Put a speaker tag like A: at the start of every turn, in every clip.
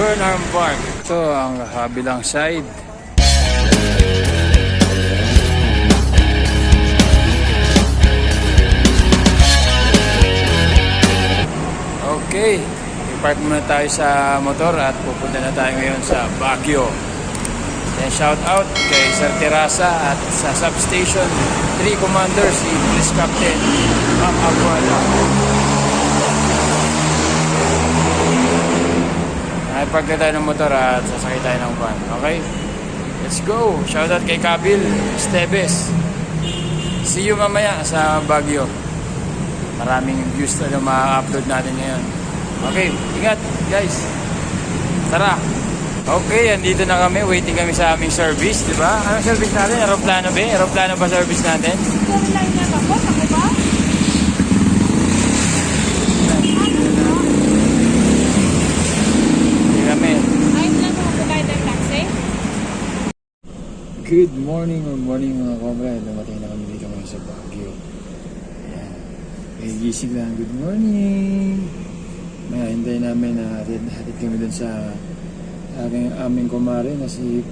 A: Burnham Park. Ito ang kabilang side. Okay, i-park muna tayo sa motor at pupunta na tayo ngayon sa Baguio. Then shout out kay Sir Terasa at sa substation 3 Commander si Police Captain Ma'am Aguala. Nakipag na tayo ng motor at sasakay tayo ng van. Okay? Let's go! Shout out kay Kabil Esteves. See you mamaya sa Baguio. Maraming views na ma-upload natin ngayon. Okay, ingat guys. Tara. Okay, andito na kami. Waiting kami sa aming service, di ba? Anong service natin? Aeroplano ba? Aeroplano ba service natin?
B: Online na ako, ako ba?
A: Hindi kami.
B: Ayun lang ako magbayad ng taxi.
A: Good morning, good morning mga kobra. Dumating na kami dito ngayon sa Baguio. Ayan. May gising lang. Good morning. May hintay namin na hatid, hatid kami dun sa aking aming kumare na si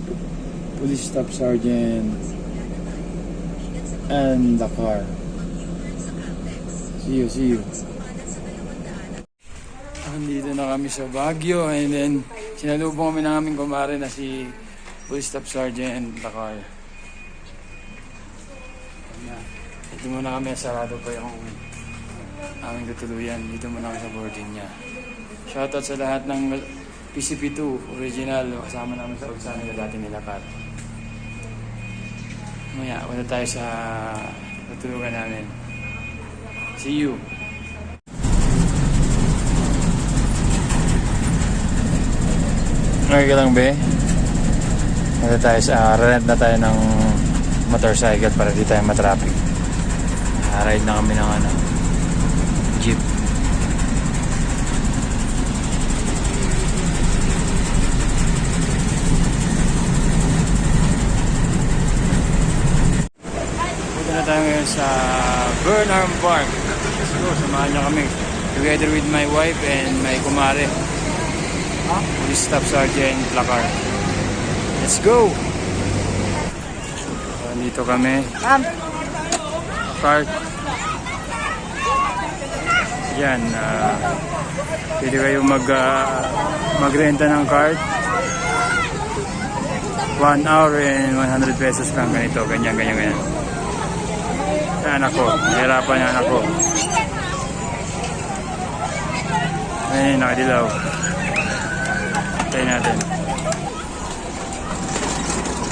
A: Police Staff Sergeant and the car. See you, see you. Andito na kami sa Baguio and then sinalubong kami ng aming kumare na si Police Staff Sergeant. Ayan. Dito muna kami, sarado pa yung aming tutuluyan. Dito muna kami sa boarding niya. Shoutout sa lahat ng PCP2 original kasama namin sa Ugsana na dati nila Kat. Maya, punta tayo sa tutulugan namin. See you! Okay ka lang, be? Punta tayo sa, rent na tayo ng motorcycle para di tayo matraffic. Ah, ride na kami ng ano, jeep. Punta na tayo ngayon sa Burnham Park. Go, samahan niyo kami. Together with my wife and my kumare. Police Staff Sergeant Lakar. Let's go! So, Nandito kami.
B: Ma'am.
A: Park. Yan. ah pwede kayo mag, ah, magrenta ng card. 1 hour and 100 pesos lang ganito. Ganyan, ganyan, ganyan. Anak ko. Nahirapan yung anak ko. Ayun, nakadilaw. Tayo natin.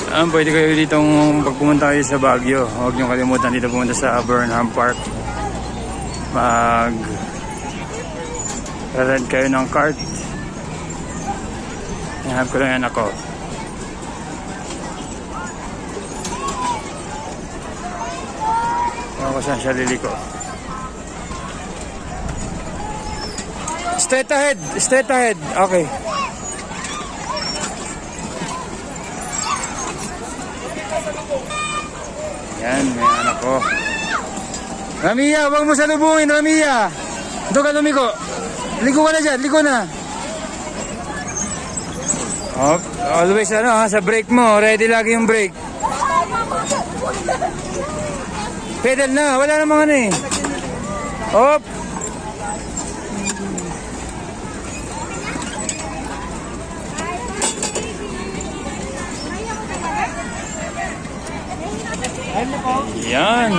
A: Um, pwede kayo ditong pag kayo sa Baguio. Huwag niyo kalimutan dito pumunta sa Burnham Park. Mag rent kayo ng cart. Hanap ko lang yan ako. Ewan ko saan siya liliko. Straight ahead! Straight ahead! Okay. Yan, may anak ko. Ramia, huwag mo salubungin, Ramia. Ito ka lumiko. Ligo ka na dyan, ligo na. Oh, always ano ha, sa brake mo, ready lagi yung brake. Pedal na, wala namang ano eh. Hop. Yan.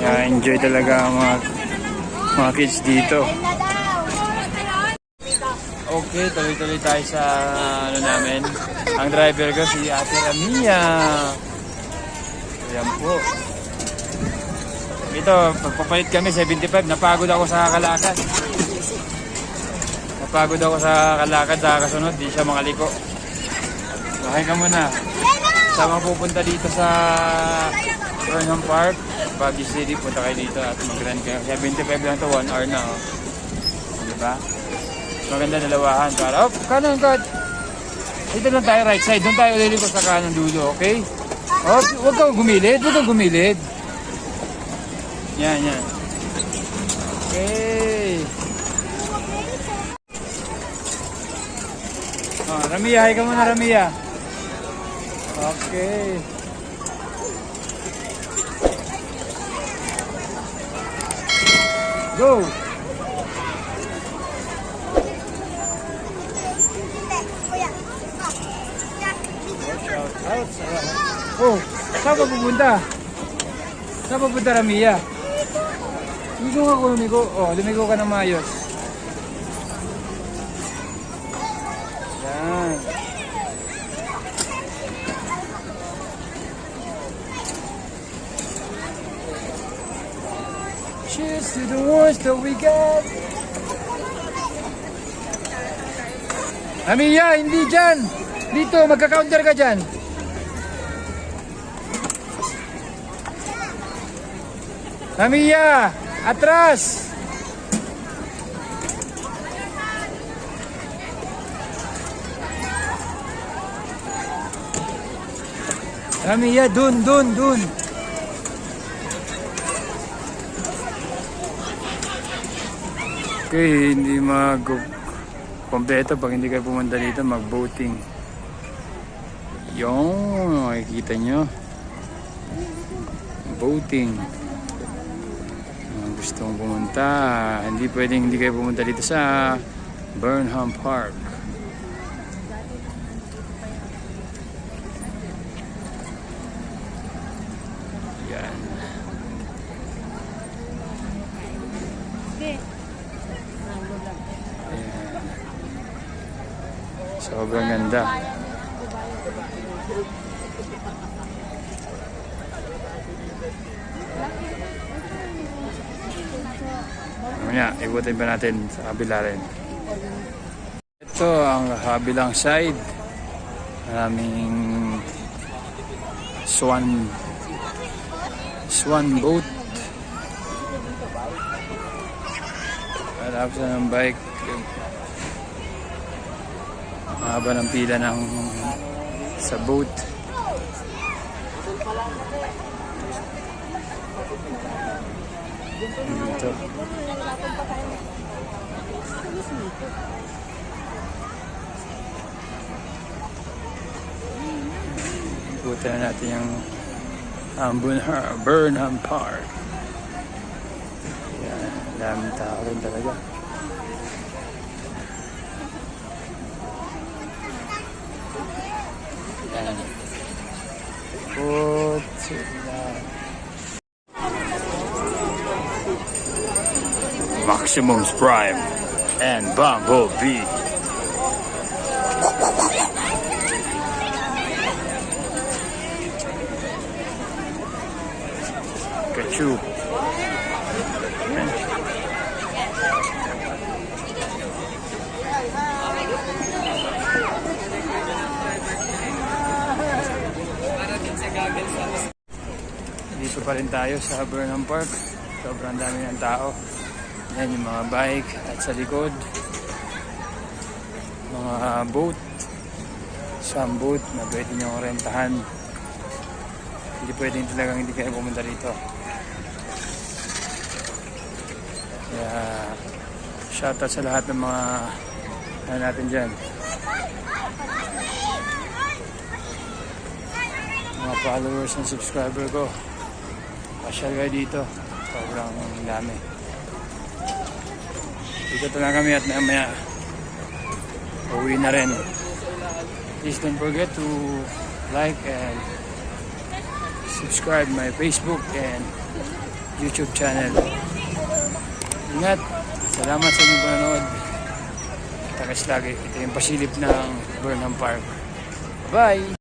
A: Yeah, enjoy talaga mga, mga kids dito. Okay, tuloy-tuloy tayo sa ano namin. Ang driver ko si Ate Ramia. Ayan po. Ito, pagpapalit kami, 75. Napagod ako sa kalakad. Napagod ako sa kalakad sa kasunod. Di siya makaliko. Sakay ka muna. Sama pupunta dito sa Burnham Park. Baguio City, punta kayo dito at mag-rent kayo. 75 lang to, 1 hour na. Oh. Diba? Maganda dalawahan. Para, oh, kanan ka. Dito lang tayo right side. Doon tayo uliliko sa kanan dulo, okay? Oh, huwag kang gumilid. Huwag kang gumilid. Yan, yan. Okay. Oh, Ramia, hi ka muna, Ramia. Ramia. Okay. Go! Oh, saan ka pupunta? Saan pupunta Ramia? Ligo nga ko lumigo. Oh, lumigo ka ng maayos. Cheers to the ones that we got. Amiya, hindi dyan. Dito, magka-counter ka dyan. Amiya, atras. Amiya, dun, dun, dun. Okay, hindi mag kompleto pag hindi kayo pumunta dito mag-boating. Yung makikita nyo. Boating. Mga gustong pumunta, hindi pwedeng hindi kayo pumunta dito sa Burnham Park. Sobrang ganda. Mamaya, ikutin pa natin sa kabila rin. Ito ang kabilang side. Maraming swan swan boat. Harap sa ng bike. Mahaba ng pila ng sa boat. Dito. Ikutan na natin yung um, Burnham Park. Yan, daming tao rin talaga. হচ্ছে Maximum Prime and Bumblebee. Pikachu. Dito pa rin tayo sa Burnham Park. Sobrang dami ng tao. Yan yung mga bike at sa likod. Mga boat. Some boat na pwede nyo rentahan. Hindi pwedeng talagang hindi kayo pumunta dito. Kaya shoutout sa lahat ng mga ano natin dyan. Mga followers and subscriber ko. Pasyal kayo dito. Sobrang dami. Dito na kami at maya uwi na rin. Please don't forget to like and subscribe my Facebook and YouTube channel. Ingat! Salamat sa inyong panonood. Takas lagi. Ito yung pasilip ng Burnham Park. Bye!